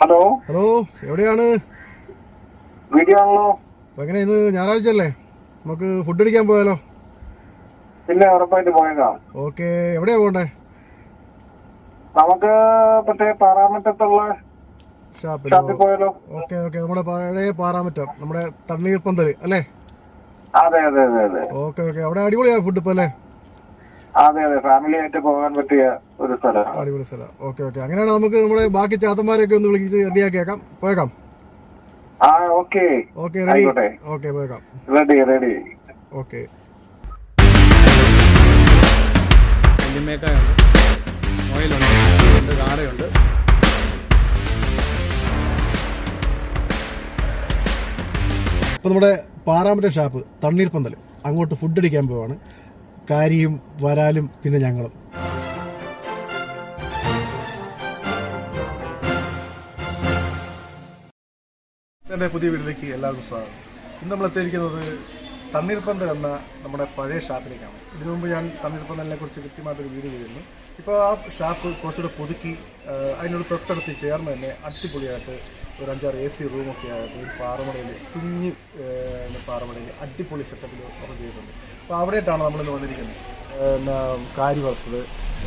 Hello. Hello എവിടെയാണ്? അപ്പൊ എങ്ങനെ ഇന്ന് ഞായറാഴ്ച അല്ലേ? നമുക്ക് ഫുഡ് അടിക്കാൻ പോയാലോ? പിന്നെ ഉറപ്പായിട്ട് പോയേക്കാം. ഓക്കെ എവിടെയാ പോകണ്ടേ? നമുക്ക് മറ്റേ പാറാമറ്റത്തുള്ള ഷാപ്പിൽ പോയാലോ. ഓക്കെ ഓക്കെ നമ്മുടെ പഴയ പാറാമറ്റം നമ്മുടെ തണ്ണീർപ്പന്തൽ അല്ലേ? അതെ അതെ അതെ അതെ. Okay okay. അവിടെ അടിപൊളിയാ ഫുഡ് ഇപ്പൊ അല്ലേ? അതെ അതെ. ഫാമിലി ആയിട്ട് പോകാൻ പറ്റിയ ഒരു സ്ഥലം. അടിപൊളി സ്ഥലം. Okay okay. അങ്ങനെയാണെങ്കിൽ നമുക്ക് നമ്മുടെ ബാക്കി ചാത്തന്മാരെയൊക്കെ ഒന്ന് വിളിച്ച് റെഡിയാക്കിയേക്കാം. പോയേക്കാം. ആ ഓക്കെ. Okay ready. ഓക്കെ പോയേക്കാം. Ready ready. ഓക്കെ. നെല്ലിമേക്കായുണ്ട് ഓയിലുണ്ട്. കാടയുണ്ട്. അപ്പോൾ നമ്മുടെ പാറാമറ്റ ഷാപ്പ് തണ്ണീർപ്പന്തൽ അങ്ങോട്ട് ഫുഡ് അടിക്കാൻ പോവാണ്. കാരിയും വരാലും പിന്നെ ഞങ്ങളും. എന്റെ പുതിയ വീട്ടിലേക്ക് എല്ലാവർക്കും സ്വാഗതം. ഇന്ന് നമ്മൾ എത്തിയിരിക്കുന്നത് തണ്ണീർപ്പന്തൽ എന്ന നമ്മുടെ പഴയ ഷാപ്പിലേക്കാണ്. ഇതിനു മുമ്പ് ഞാൻ തണ്ണീർപ്പന്തലിനെ കുറിച്ച് കൃത്യമായിട്ടൊരു വീഡിയോ ചെയ്തിരുന്നു. ഇപ്പോൾ ആ ഷാപ്പ് കുറച്ചുകൂടെ പുതുക്കി അതിനോട് തൊട്ടടുത്ത് ചേർന്ന് തന്നെ അടിപൊളിയായിട്ട് ഒരു അഞ്ചാറ് എ സി റൂമൊക്കെ ആയിട്ട് ഒരു പാറമടയിൽ കുഞ്ഞ് പാറമടയിൽ അടിപൊളി സെറ്റപ്പിൽ ഓർഡർ ചെയ്തിട്ടുണ്ട്. അപ്പോൾ അവിടെയായിട്ടാണ് നമ്മളിന്ന് വന്നിരിക്കുന്നത്. പിന്നെ കാരി വറുത്തത്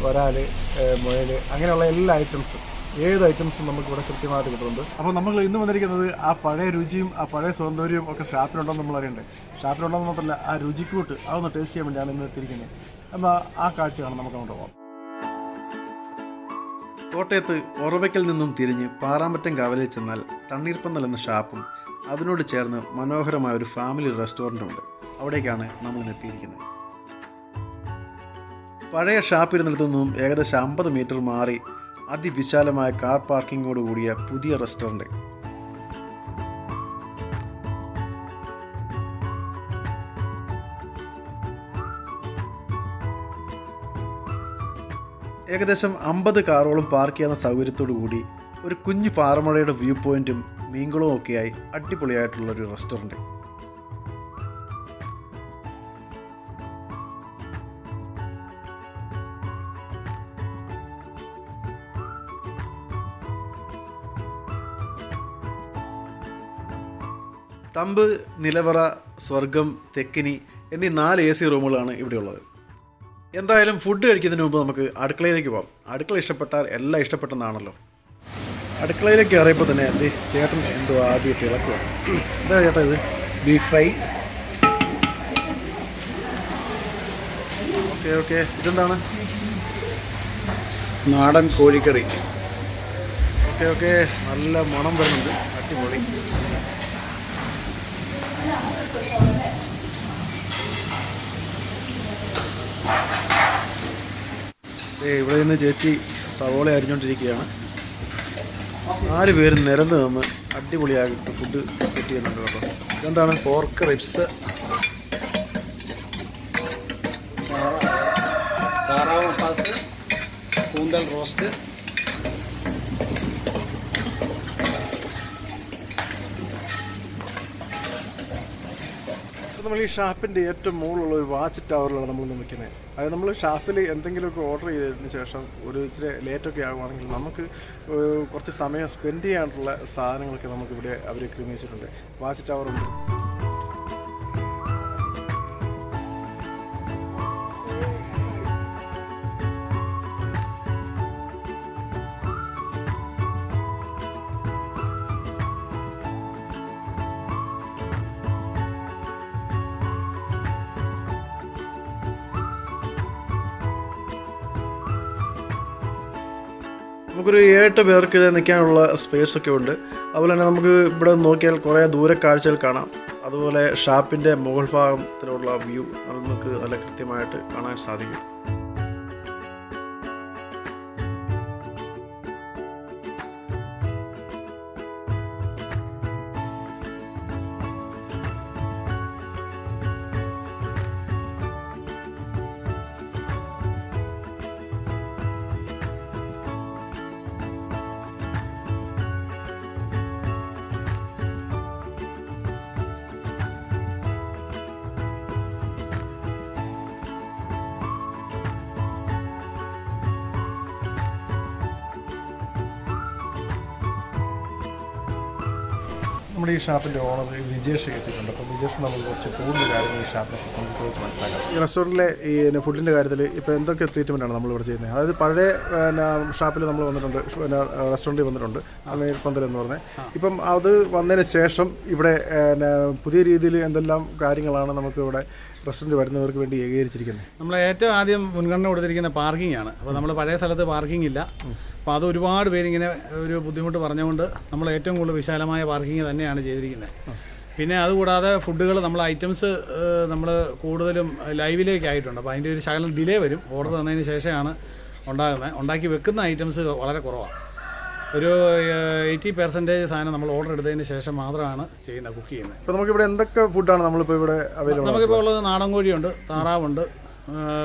വരാൽ മുയൽ അങ്ങനെയുള്ള എല്ലാ ഐറ്റംസും ഏത് ഐറ്റംസും നമുക്ക് ഇവിടെ കൃത്യമായിട്ട് കിട്ടുന്നുണ്ട്. അപ്പോൾ നമ്മൾ ഇന്ന് വന്നിരിക്കുന്നത് ആ പഴയ രുചിയും ആ പഴയ സൗന്ദര്യവും ഒക്കെ ഷാപ്പിലുണ്ടെന്ന് നമ്മൾ അറിയണ്ടേ? ഷാപ്പിലുണ്ടെന്ന് മാത്രമല്ല ആ രുചിക്കൂട്ട് അതൊന്ന് ടേസ്റ്റ് ചെയ്യാൻ വേണ്ടിയാണ് ഇന്ന് എത്തിയിരിക്കുന്നത്. എന്നാൽ ആ കാഴ്ചയാണ് നമുക്ക് അങ്ങോട്ട് പോകാം. കോട്ടയത്ത് ഒറവയ്ക്കൽ നിന്നും തിരിഞ്ഞ് പാറാമറ്റം കാവലിൽ ചെന്നാൽ തണ്ണീർപ്പന്തൽ എന്ന ഷാപ്പും അതിനോട് ചേർന്ന് മനോഹരമായ ഒരു ഫാമിലി റെസ്റ്റോറന്റും ഉണ്ട്. അവിടേക്കാണ് നമ്മൾ എത്തിയിരിക്കുന്നത്. പഴയ ഷാപ്പിരുന്നിടത്തു നിന്നും ഏകദേശം അമ്പത് മീറ്റർ മാറി അതിവിശാലമായ കാർ പാർക്കിങ്ങോട് കൂടിയ പുതിയ റെസ്റ്റോറന്റ് ഏകദേശം അമ്പത് കാറോളം പാർക്ക് ചെയ്യുന്ന സൗകര്യത്തോടു കൂടി ഒരു കുഞ്ഞു പാറമഴയുടെ വ്യൂ പോയിന്റും മീൻകുളവും ഒക്കെയായി അടിപൊളിയായിട്ടുള്ള ഒരു റെസ്റ്റോറന്റ് തമ്പ് നിലവറ സ്വർഗം തെക്കിനി എന്നീ നാല് എ സി റൂമുകളാണ് ഇവിടെയുള്ളത്. എന്തായാലും ഫുഡ് കഴിക്കുന്നതിന് മുമ്പ് നമുക്ക് അടുക്കളയിലേക്ക് പോകാം. അടുക്കള ഇഷ്ടപ്പെട്ടാൽ എല്ലാം ഇഷ്ടപ്പെട്ടെന്നാണല്ലോ. അടുക്കളയിലേക്ക് കയറിയപ്പോൾ തന്നെ ദേ ചേട്ടൻ എന്തോ ആദ്യം ഇളക്കുക എന്താ ചേട്ടാ ഇത്. ബീഫ് ഫ്രൈ ഓക്കെ ഓക്കെ ഇതെന്താണ്? നാടൻ കോഴിക്കറി. ഓക്കെ ഓക്കെ നല്ല മണം വരുന്നുണ്ട്. അടിപൊളി. ഇവിടെ നിന്ന് ചേച്ചി സവോള അരിഞ്ഞുകൊണ്ടിരിക്കുകയാണ് നാല് പേര് നിരന്ന് നിന്ന് അടിപൊളിയായിട്ട് ഫുഡ് സെറ്റ് ചെയ്യുന്നുണ്ട് കേട്ടോ. ഇതെന്താണ്? പോർക്ക് റിബ്സ് താറാവ് കൂന്തൽ റോസ്റ്റ് നമ്മൾ ഈ ഷാപ്പിന്റെ ഏറ്റവും മുകളിലുള്ള ഒരു വാച്ച് ടവറിലാണ് നമ്മൾ നിൽക്കുന്നത്. അതായത് നമ്മൾ ഷാപ്പിൽ എന്തെങ്കിലുമൊക്കെ ഓർഡർ ചെയ്തതിന് ശേഷം ഒരു ഇച്ചിരി ലേറ്റൊക്കെ ആകുവാണെങ്കിൽ നമുക്ക് കുറച്ച് സമയം സ്പെൻഡ് ചെയ്യാനുള്ള സാധനങ്ങളൊക്കെ നമുക്കിവിടെ അവർ ക്രമീകരിച്ചിട്ടുണ്ട്. വാച്ച് ടവറുണ്ട്. നമുക്കൊരു ഏട്ട് പേർക്ക് നിൽക്കാനുള്ള സ്പേസ് ഒക്കെ ഉണ്ട്. അതുപോലെ തന്നെ നമുക്ക് ഇവിടെ നോക്കിയാൽ കുറേ ദൂര കാഴ്ചകൾ കാണാം. അതുപോലെ ഷാപ്പിന്റെ മുകൾ ഭാഗത്തിലുള്ള വ്യൂ നമുക്ക് നല്ല കൃത്യമായിട്ട് കാണാൻ സാധിക്കും. നമ്മുടെ ഈ ഷാപ്പിന്റെ ഓണർ വിജേഷ് കിട്ടിയിട്ടുണ്ട്. അപ്പോൾ വിജേഷ് നമ്മൾ കുറച്ച് കൂടുതൽ കാര്യങ്ങൾ ഈ ഷാപ്പിനെ ചോദിച്ച് മനസ്സിലാക്കാം. ഈ റെസ്റ്റോറന്റിലെ ഈ ഫുഡിന്റെ കാര്യത്തിൽ ഇപ്പോൾ എന്തൊക്കെ ട്രീറ്റ്മെന്റാണ് നമ്മൾ ഇവിടെ ചെയ്യുന്നത്? അതായത് പഴയ പിന്നെ ഷാപ്പിൽ നമ്മൾ വന്നിട്ടുണ്ട് പിന്നെ റെസ്റ്റോറന്റിൽ വന്നിട്ടുണ്ട് പന്തൽ എന്ന് പറഞ്ഞത് ഇപ്പം അത് വന്നതിന് ശേഷം ഇവിടെ പിന്നെ പുതിയ രീതിയിൽ എന്തെല്ലാം കാര്യങ്ങളാണ് നമുക്ക് ഇവിടെ റെസ്റ്റോറന്റ് വരുന്നവർക്ക് വേണ്ടി ഏകീകരിച്ചിരിക്കുന്നത്? നമ്മൾ ഏറ്റവും ആദ്യം മുൻഗണന കൊടുത്തിരിക്കുന്ന പാർക്കിംഗ് ആണ് അപ്പോൾ നമ്മൾ പഴയ സ്ഥലത്ത് പാർക്കിംഗ് ഇല്ല അപ്പോൾ അത് ഒരുപാട് പേരിങ്ങനെ ഒരു ബുദ്ധിമുട്ട് പറഞ്ഞുകൊണ്ട് നമ്മൾ ഏറ്റവും കൂടുതൽ വിശാലമായ പാർക്കിംഗ് തന്നെയാണ് ചെയ്തിരിക്കുന്നത്. പിന്നെ അതുകൂടാതെ ഫുഡുകൾ നമ്മൾ ഐറ്റംസ് നമ്മൾ കൂടുതലും ലൈവിലേക്ക് ആയിട്ടുണ്ട് അപ്പോൾ അതിന്റെ ഒരു ശകലം ഡിലേ വരും. ഓർഡർ തന്നതിന് ശേഷമാണ് ഉണ്ടാകുന്നത്. ഉണ്ടാക്കി വെക്കുന്ന ഐറ്റംസ് വളരെ കുറവാണ് ഒരു എയ്റ്റി പെർസെന്റേജ് സാധനം നമ്മൾ ഓർഡർ എടുത്തതിന് ശേഷം മാത്രമാണ് ചെയ്യുന്നത് കുക്ക് ചെയ്യുന്നത്. ഇപ്പോൾ നമുക്കിവിടെ എന്തൊക്കെ ഫുഡാണ് നമ്മളിപ്പോൾ ഇവിടെ അവൈലബിൾ നമുക്കിപ്പോൾ ഉള്ളത് നാടൻ കോഴിയുണ്ട് താറാവുണ്ട്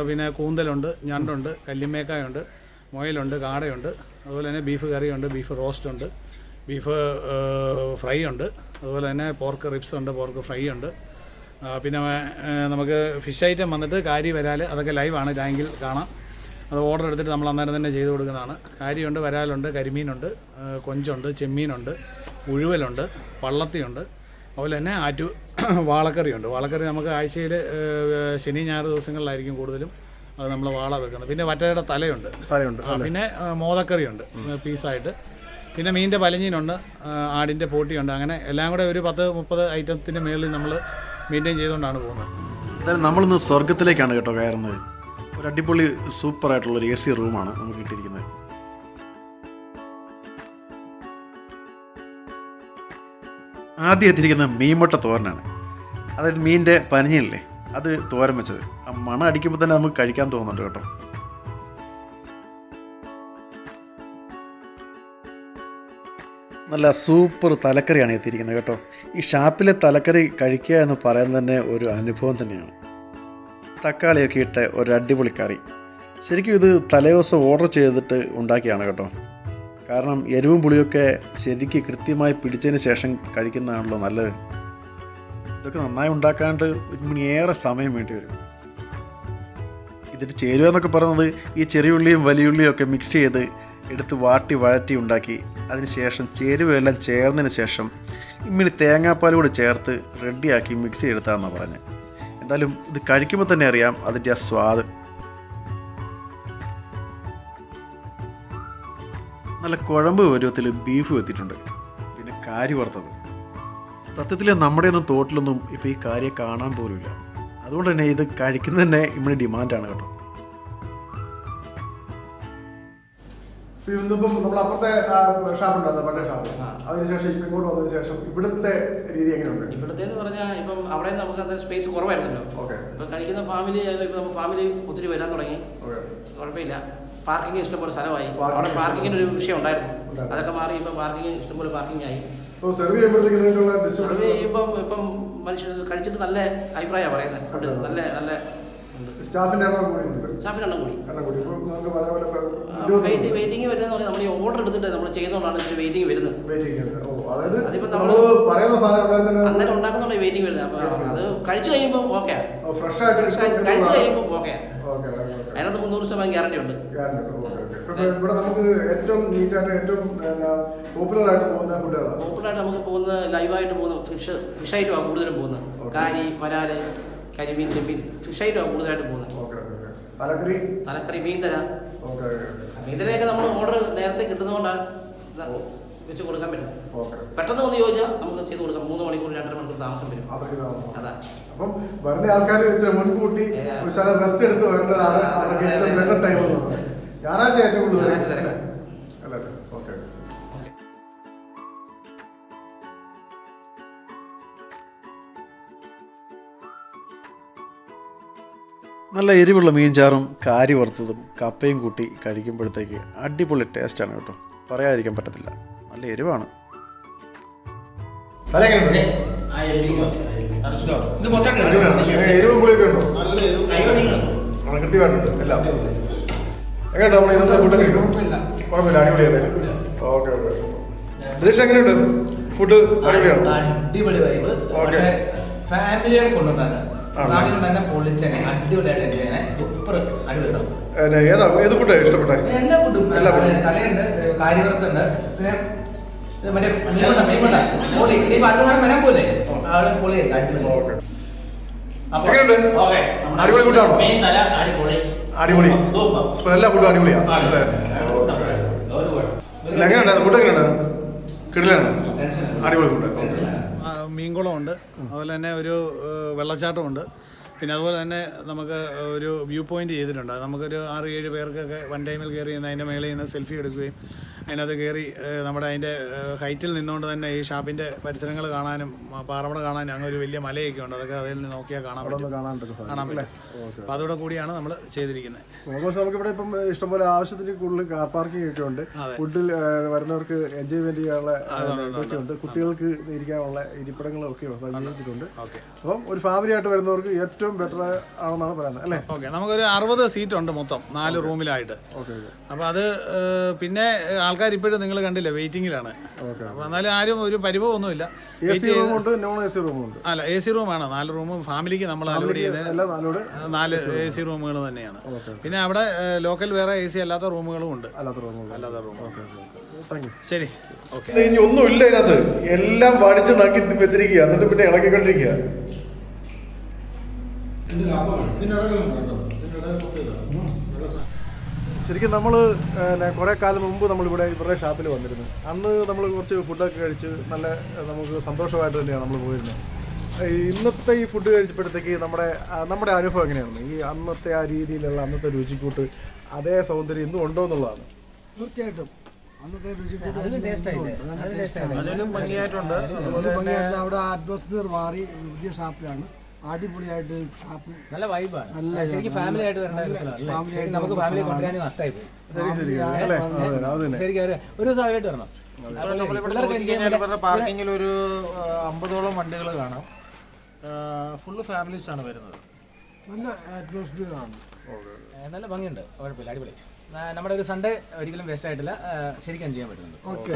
പിന്നെ കൂന്തലുണ്ട് ഞണ്ടുണ്ട് കല്ലിമേക്കായുണ്ട് മുയലുണ്ട് കാടയുണ്ട് അതുപോലെ തന്നെ ബീഫ് കറിയുണ്ട് ബീഫ് റോസ്റ്റ് ഉണ്ട് ബീഫ് ഫ്രൈ ഉണ്ട്. അതുപോലെ തന്നെ പോർക്ക് റിബ്സ് ഉണ്ട് പോർക്ക് ഫ്രൈ ഉണ്ട്. പിന്നെ നമുക്ക് ഫിഷ് ഐറ്റം വന്നിട്ട് കാരി വരാൽ അതൊക്കെ ലൈവാണ് ടാങ്കിൽ കാണാം. അത് ഓർഡർ എടുത്തിട്ട് നമ്മൾ അന്നേരം തന്നെ ചെയ്ത് കൊടുക്കുന്നതാണ്. കാരിയുണ്ട് വരാലുണ്ട് കരിമീനുണ്ട് കൊഞ്ചുണ്ട് ചെമ്മീനുണ്ട് ഉഴുവലുണ്ട് പള്ളത്തിയുണ്ട് അതുപോലെ തന്നെ ആറ്റു വാളക്കറിയുണ്ട്. വാളക്കറി നമുക്ക് ആഴ്ചയിൽ ശനി ഞായർ ദിവസങ്ങളിലായിരിക്കും കൂടുതലും അത് നമ്മൾ വാള വെക്കുന്നത്. പിന്നെ വറ്റയുടെ തലയുണ്ട്. തലയുണ്ട് പിന്നെ മോതക്കറിയുണ്ട് പീസായിട്ട്. പിന്നെ മീനിന്റെ പലഞ്ഞീനുണ്ട് ആടിന്റെ പോട്ടിയുണ്ട്. അങ്ങനെ എല്ലാം കൂടെ ഒരു പത്ത് മുപ്പത് ഐറ്റത്തിന്റെ മേളിൽ നമ്മൾ മെയിന്റെയിൻ ചെയ്തുകൊണ്ടാണ് പോകുന്നത്. എന്തായാലും നമ്മളിന്ന് സ്വർഗത്തിലേക്കാണ് കേട്ടോ കയറുന്നത്. ഒരു അടിപൊളി സൂപ്പർ ആയിട്ടുള്ള ഒരു എ സി റൂമാണ് നമുക്ക് കിട്ടിയിരിക്കുന്നത്. ആദ്യം എത്തിയിരിക്കുന്ന മീൻമുട്ട തോരനാണ്. അതായത് മീനിന്റെ പനിഞ്ഞില്ലേ അത് തോരൻ വെച്ചത്. ആ മണം അടിക്കുമ്പോൾ തന്നെ നമുക്ക് കഴിക്കാൻ തോന്നുന്നുണ്ട് കേട്ടോ. നല്ല സൂപ്പർ തലക്കറിയാണ് എത്തിയിരിക്കുന്നത് കേട്ടോ. ഈ ഷാപ്പിലെ തലക്കറി കഴിക്കുക എന്ന് പറയുന്നത് തന്നെ ഒരു അനുഭവം തന്നെയാണ്. തക്കാളിയൊക്കെ ഇട്ട് ഒരു അടിപൊളി കറി. ശരിക്കും ഇത് തലേദിവസം ഓർഡർ ചെയ്തിട്ട് ഉണ്ടാക്കിയാണ് കേട്ടോ. കാരണം എരിവും പുളിയൊക്കെ ശരിക്ക് കൃത്യമായി പിടിച്ചതിന് ശേഷം കഴിക്കുന്നതാണല്ലോ നല്ലത്. ഇതൊക്കെ നന്നായി ഉണ്ടാക്കാണ്ട് ഒരു മണിയേറെ സമയം വേണ്ടി വരും. ഇതിന്റെ ചേരുവ എന്നൊക്കെ പറയുന്നത് ഈ ചെറിയുള്ളിയും വലിയുള്ളിയും ഒക്കെ മിക്സ് ചെയ്ത് എടുത്ത് വാട്ടി വഴറ്റി ഉണ്ടാക്കി. അതിനുശേഷം ചേരുവയെല്ലാം ചേർന്നതിന് ശേഷം ഇമ്മിണി തേങ്ങാപ്പാൽ കൂടി ചേർത്ത് റെഡിയാക്കി മിക്സ് ചെയ്തെടുത്താന്നാണ് പറഞ്ഞത് എന്തായാലും ഇത് കഴിക്കുമ്പോൾ തന്നെ അറിയാം അതിന്റെ ആ സ്വാദ്. നല്ല കുഴമ്പ് പരുവത്തിൽ ബീഫ് വെത്തിയിട്ടുണ്ട്. പിന്നെ കാരി വറുത്തത്. സത്യത്തിൽ നമ്മുടെ ഒന്നും തോട്ടിലൊന്നും ഇപ്പോൾ ഈ കാര്യം കാണാൻ പോലുമില്ല. അതുകൊണ്ട് തന്നെ ഇത് കഴിക്കുന്നതന്നെ ഇവിടെ ഡിമാൻഡാണ് കേട്ടോ. ഇന്നിപ്പം നമ്മൾ അപ്പുറത്തെ ഷാപ്പ് ഉണ്ടായിരുന്നു പഴയ ഷാപ്പ്. അതിനുശേഷം ഇപ്പം ഇങ്ങോട്ട് വന്നതിന് ശേഷം ഇവിടുത്തെ രീതി എങ്ങനെയുണ്ട്? ഇവിടുത്തേന്ന് പറഞ്ഞാൽ ഇപ്പം അവിടെ നമുക്ക് അത് സ്പേസ് കുറവായിരുന്നല്ലോ. ഓക്കെ. ഇപ്പം കഴിക്കുന്ന ഫാമിലി ആയാലും ഇപ്പം നമുക്ക് ഫാമിലി ഒത്തിരി വരാൻ തുടങ്ങി. കുഴപ്പമില്ല. പാർക്കിംഗ് ഇഷ്ടംപോലെ സ്ഥലമായി. അവിടെ പാർക്കിങ്ങിന് ഒരു വിഷയം ഉണ്ടായിരുന്നു. അതൊക്കെ മാറി ഇപ്പം പാർക്കിംഗ് ഇഷ്ടംപോലെ പാർക്കിംഗ് ആയി. സെർവ് ചെയ്യുമ്പോഴത്തേക്ക് ഇതിനുള്ള സർവേ ഡിസ്റ്റർബൻസ് ചെയ്യുമ്പം ഇപ്പം മനുഷ്യർ കഴിച്ചിട്ട് നല്ല അഭിപ്രായമാണ് പറയുന്നത്. നല്ല നല്ല സ്റ്റാഫിന്റെ എണ്ണം കൂടി എണ്ണം കൂടി. എണ്ണം കൂടി. ഇപ്പോൾ നമുക്ക് പല പല വെയിറ്റ് വെയിറ്റിംഗ് വരുന്നത് പറഞ്ഞാൽ നമ്മൾ ഈ ഓർഡർ എടുത്തിട്ട് നമ്മൾ ചെയ്യുന്നതുകൊണ്ടാണ് ഇതിന് വെയിറ്റിംഗ് വരുന്നത്. വെയിറ്റിംഗ് ഓ അതായത് നമ്മൾ പറയുന്ന സാധനം അന്നേരം ഉണ്ടാക്കുന്നുണ്ട് വെയിറ്റിംഗ് വരുന്നത്. അപ്പോൾ അത് കഴിച്ചു കഴിയുമ്പോൾ ഓക്കെ ഫ്രഷ് ആയിട്ട് കഴിച്ചു കഴിയുമ്പോൾ ഓക്കെ അതിനകത്ത് മുന്നൂറ് ശതമാനം ഗ്യാരണ്ടി ഉണ്ട്. ഇവിടെ നമുക്ക് ഏറ്റവും ഏറ്റവും പോപ്പുലർ ആയിട്ട് പോകുന്ന പോപ്പുലർ ആയിട്ട് നമുക്ക് പോകുന്ന ലൈവായിട്ട് പോകുന്ന ഫിഷ് ഫിഷ് ഐറ്റമാണ് കൂടുതലും പോകുന്നത്. കാരി വരാൽ കരിമീൻ ചെമ്മീൻ ഫിഷ് ഐറ്റമാണ് കൂടുതലായിട്ട് പോകുന്നത് തലക്കറി? തലക്കറി മീൻ തരാം ഓക്കെ മീൻ നമ്മൾ ഓർഡർ നേരത്തെ കിട്ടുന്നതുകൊണ്ടാണ് വെച്ച് കൊടുക്കാൻ പറ്റും പെട്ടെന്ന് ഒന്ന് ചോദിച്ചാൽ നമുക്ക് ചെയ്ത് കൊടുക്കാം. മൂന്ന് മണിക്കൂർ രണ്ടര മണിക്കൂർ താമസം വരും. അതാ. അപ്പം വരുന്ന ആൾക്കാർ വെച്ച് മുൻകൂട്ടി ഏ. റെസ്റ്റ് എടുത്ത് വരേണ്ടതാണ് ഞായറാഴ്ച ഏറ്റവും കൂടുതൽ നല്ല എരിവുള്ള മീൻചാറും കാരി വറുത്തതും കപ്പയും കൂട്ടി കഴിക്കുമ്പോഴത്തേക്ക് അടിപൊളി ടേസ്റ്റാണ് കേട്ടോ. പറയാതിരിക്കാൻ പറ്റത്തില്ല. നല്ല എരിവാണ്. ഫുഡ് അടിപൊളിയാണ്. അടിപൊളി. വൈബ് ഫാമിലിയാണ് കൊണ്ടുവന്നത് ഏതാ? ഏത് ഫുഡാണ് ഇഷ്ടപ്പെട്ടെ? എല്ലാ ഫുഡും ഫുഡും. തലയുണ്ട് കാര്യവർത്തുണ്ട് പിന്നെ മറ്റേ പൊളി അടുത്ത വരാൻ പോലെ അവിടെ അടിപൊളി. എങ്ങനെയുണ്ട്? അടിപൊളി ഫുഡാണോ എല്ലാ ഫുഡും അടിപൊളിയാണ് എങ്ങനെയുണ്ട്? ഫുഡ് എങ്ങനെയുണ്ടായിരുന്നു കിടിലാണ്. അടിപൊളി ഫുഡ് മീൻകുളമുണ്ട്. അതുപോലെ തന്നെ ഒരു വെള്ളച്ചാട്ടമുണ്ട്. പിന്നെ അതുപോലെ തന്നെ നമുക്ക് ഒരു വ്യൂ പോയിന്റ് ചെയ്തിട്ടുണ്ട്. നമുക്കൊരു ആറ് ഏഴ് പേർക്കൊക്കെ വൺ ടൈമിൽ കയറി നിന്ന് അതിന്റെ മേളിൽ നിന്ന് സെൽഫി എടുക്കുകയും അതിനകത്ത് കയറി നമ്മുടെ അതിന്റെ ഹൈറ്റിൽ നിന്നുകൊണ്ട് തന്നെ ഈ ഷാപ്പിന്റെ പരിസരങ്ങൾ കാണാനും പാറമട കാണാനും അങ്ങനെ ഒരു വലിയ മലയൊക്കെ ഉണ്ട്. അതൊക്കെ അതിൽ നിന്ന് നോക്കിയാൽ കാണാൻ പറ്റും. കാണാൻ പറ്റും. അപ്പോൾ അതോടെ കൂടിയാണ് നമ്മൾ ചെയ്തിരിക്കുന്നത്. നമുക്കിവിടെ ഇപ്പം ഇഷ്ടംപോലെ ആവശ്യത്തിന് കൂടുതൽ കാർ പാർക്കിംഗ് ഒക്കെ ഉണ്ട്. ഫുഡിൽ വരുന്നവർക്ക് എൻജോയ്മെന്റ് ചെയ്യാനുള്ള ഇതൊക്കെ ഉണ്ട്. കുട്ടികൾക്ക് ഇരിക്കാനുള്ള ഇരിപ്പിടങ്ങളൊക്കെ സജ്ജീകരിച്ചിട്ടുണ്ട് അപ്പം ഒരു ഫാമിലി ആയിട്ട് വരുന്നവർക്ക് ഏറ്റവും ബെറ്റർ ആണെന്നാണ് പറയുന്നത് അല്ലേ? ഓക്കെ. നമുക്കൊരു അറുപത് സീറ്റ് ഉണ്ട് മൊത്തം നാല് റൂമിലായിട്ട്. ഓക്കെ അപ്പോൾ അത് പിന്നെ ആൾക്കാർ ഇപ്പോഴും നിങ്ങൾ കണ്ടില്ല വെയിറ്റിങ്ങിലാണ് അപ്പോൾ എന്നാലും ആരും ഒരു പരിഭവമൊന്നുമില്ല. ഒന്നുമില്ല സി റൂമും നോൺ എ റൂമും ഉണ്ട്. അല്ല എ സി റൂമാണ് നാല് റൂമും ഫാമിലിക്ക് നമ്മൾ അലോഡ് നാലോട് നാല് എ സി റൂമുകൾ തന്നെയാണ്. പിന്നെ അവിടെ ലോക്കൽ വേറെ എ സി അല്ലാത്ത റൂമുകളും ഉണ്ട്. അല്ലാത്ത റൂമും അല്ലാത്ത റൂം ശരി. ഓക്കെ. ഇനി ഒന്നും ഇല്ല ഇതിനകത്ത്. എല്ലാം പഠിച്ച് നാക്കി വെച്ചിരിക്കുക. എന്നിട്ട് പിന്നെ ഇളക്കിക്കൊണ്ടിരിക്കുക. ശരിക്കും നമ്മൾ കുറേ കാലം മുമ്പ് നമ്മളിവിടെ ഇവരുടെ ഷാപ്പിൽ വന്നിരുന്നു. അന്ന് നമ്മൾ കുറച്ച് ഫുഡൊക്കെ കഴിച്ച് നല്ല നമുക്ക് സന്തോഷമായിട്ട് തന്നെയാണ് നമ്മൾ പോയിരുന്നത്. ഇന്നത്തെ ഈ ഫുഡ് കഴിച്ചപ്പോഴത്തേക്ക് നമ്മുടെ നമ്മുടെ അനുഭവം എങ്ങനെയാണ് ഈ അന്നത്തെ ആ രീതിയിലുള്ള അന്നത്തെ രുചിക്കൂട്ട് അതേ സൗന്ദര്യം ഇന്നും ഉണ്ടോ എന്നുള്ളതാണ്. തീർച്ചയായിട്ടും. അന്നത്തെ രുചിക്കൂട്ട് ഭംഗിയായിട്ടുണ്ട്. ഭംഗിയായിട്ട് അവിടെ അറ്റ്മോസ്ഫിയർ മാറി പുതിയ ഷാപ്പിലാണ്. അടിപൊളിയായിട്ട് ഷാപ്പ് നല്ല വൈബാണ് നല്ല ശരിക്കും ഫാമിലി ആയിട്ട് വരേണ്ട ഒരു സ്ഥലമാണ്. നമുക്ക് ഫാമിലി കൊണ്ടുവരാൻ നഷ്ടമായി പോയി ശരിക്കും ഒരു ഒരു ദിവസം ആയിട്ട് വരണം. പാർക്കിങ്ങിൽ ഒരു അമ്പതോളം വണ്ടികൾ കാണാം. ഫുള്ള് ഫാമിലീസ് ആണ് വരുന്നത്. നല്ല അറ്റ്മോസ്ഫിയർ ആണ്. നല്ല ഭംഗിയുണ്ട്. കുഴപ്പമില്ല അടിപൊളി. നമ്മുടെ ഒരു സൺഡേ ഒരിക്കലും വേസ്റ്റ് ആയിട്ടില്ല. ശരിക്കും ചെയ്യാൻ പറ്റുന്നുണ്ട്. ഓക്കെ.